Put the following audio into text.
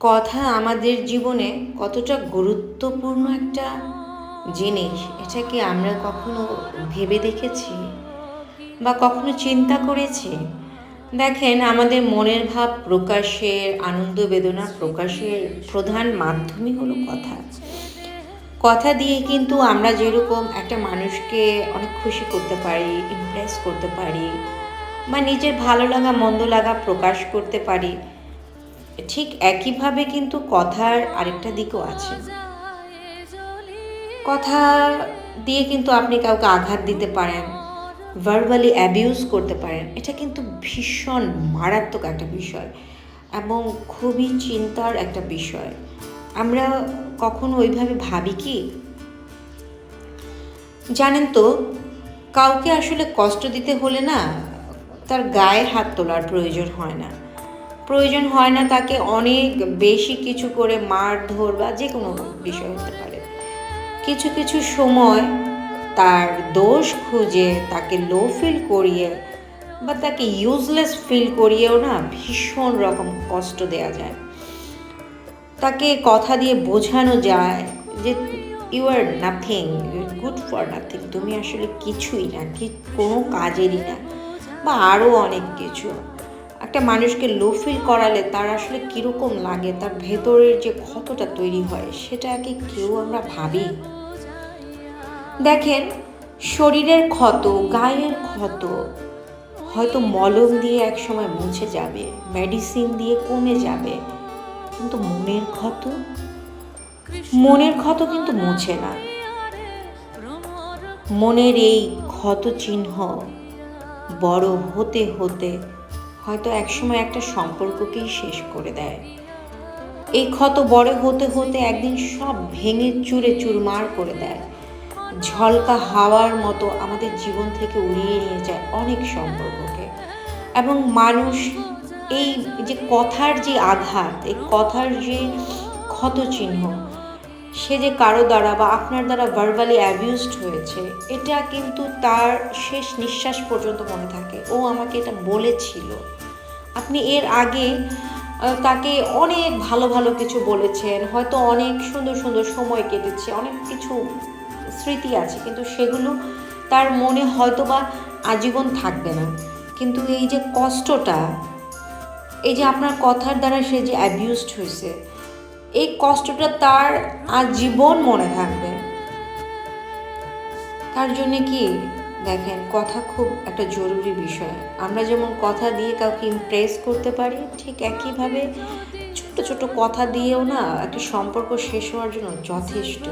কথা আমাদের জীবনে কতটা গুরুত্বপূর্ণ একটা জিনিস, এটা কি আমরা কখনো ভেবে দেখেছি বা কখনো চিন্তা করেছি? দেখেন, আমাদের মনের ভাব প্রকাশের, আনন্দ বেদনা প্রকাশের প্রধান মাধ্যমই হলো কথা। কথা দিয়ে কিন্তু আমরা যেরকম একটা মানুষকে অনেক খুশি করতে পারি ইমপ্রেস করতে পারি বা নিজের ভালো লাগা, মন্দ লাগা প্রকাশ করতে পারি ঠিক একইভাবে কিন্তু কথার আরেকটা দিকও আছে। কথা দিয়ে কিন্তু আপনি কাউকে আঘাত দিতে পারেন ভার্বালি অ্যাবিউজ করতে পারেন, এটা কিন্তু ভীষণ মারাত্মক একটা বিষয় এবং খুবই চিন্তার একটা বিষয়। আমরা কখনো ওইভাবে ভাবি কি? জানেন তো, কাউকে আসলে কষ্ট দিতে হলে না তার গায়ে হাত তোলার প্রয়োজন হয় না। প্রয়োজন হয় না তাকে অনেক বেশি কিছু করে মারধর বা যে কোনো বিষয় হতে পারে। কিছু কিছু সময় তার দোষ খুঁজে তাকে লো ফিল করিয়ে বা তাকে ইউজলেস ফিল করিয়েও না ভীষণ রকম কষ্ট দেয়া যায়। তাকে কথা দিয়ে বোঝানো যায় যে you are nothing good for nothing তুমি আসলে কিছুই না, কি কোনো কাজেরই না, বা আরও অনেক কিছু। একটা মানুষকে লো ফিল করালে তার আসলে কীরকম লাগে, তার ভেতরের যে ক্ষতটা তৈরি হয় সেটা কি কেউ আমরা ভাবি? দেখেন, শরীরের ক্ষত, গায়ের ক্ষত হয়তো মলম দিয়ে একসময় মুছে যাবে মেডিসিন দিয়ে কমে যাবে, কিন্তু মনের ক্ষত? মনের ক্ষত কিন্তু মুছে না। মনের এই ক্ষত চিহ্ন বড় হতে হতে হয়তো একসময় একটা সম্পর্ককেই শেষ করে দেয়। এই ক্ষত বড় হতে হতে একদিন সব ভেঙে চুরে চুরমার করে দেয়। ঝলকা হাওয়ার মতো আমাদের জীবন থেকে উড়িয়ে নিয়ে যায় অনেক সম্পর্ককে। এবং মানুষ এই যে কথার যে আঘাত, এই কথার যে ক্ষত চিহ্ন, সে যে কারও দ্বারা বা আপনার দ্বারা ভার্বালি অ্যাবিউজড হয়েছে, এটা কিন্তু তার শেষ নিঃশ্বাস পর্যন্ত মনে থাকে। ও আমাকে এটা বলেছিল। আপনি এর আগে তাকে অনেক ভালো ভালো কিছু বলেছেন, হয়তো অনেক সুন্দর সুন্দর সময় কেটেছে, অনেক কিছু স্মৃতি আছে, কিন্তু সেগুলো তার মনে হয়তো বা আজীবন থাকবে না। কিন্তু এই যে কষ্টটা, এই যে আপনার কথার দ্বারা সে যে অ্যাবিউজড হয়েছে, এই কষ্টটা তার আজীবন মনে থাকবে। তার জন্যে কি দেখেন, কথা খুব একটা জরুরি বিষয়। আমরা যেমন কথা দিয়ে কাউকে ইমপ্রেস করতে পারি, ঠিক একইভাবে ছোট ছোট কথা দিয়েও না একটা সম্পর্ক শেষ হওয়ার জন্য যথেষ্ট।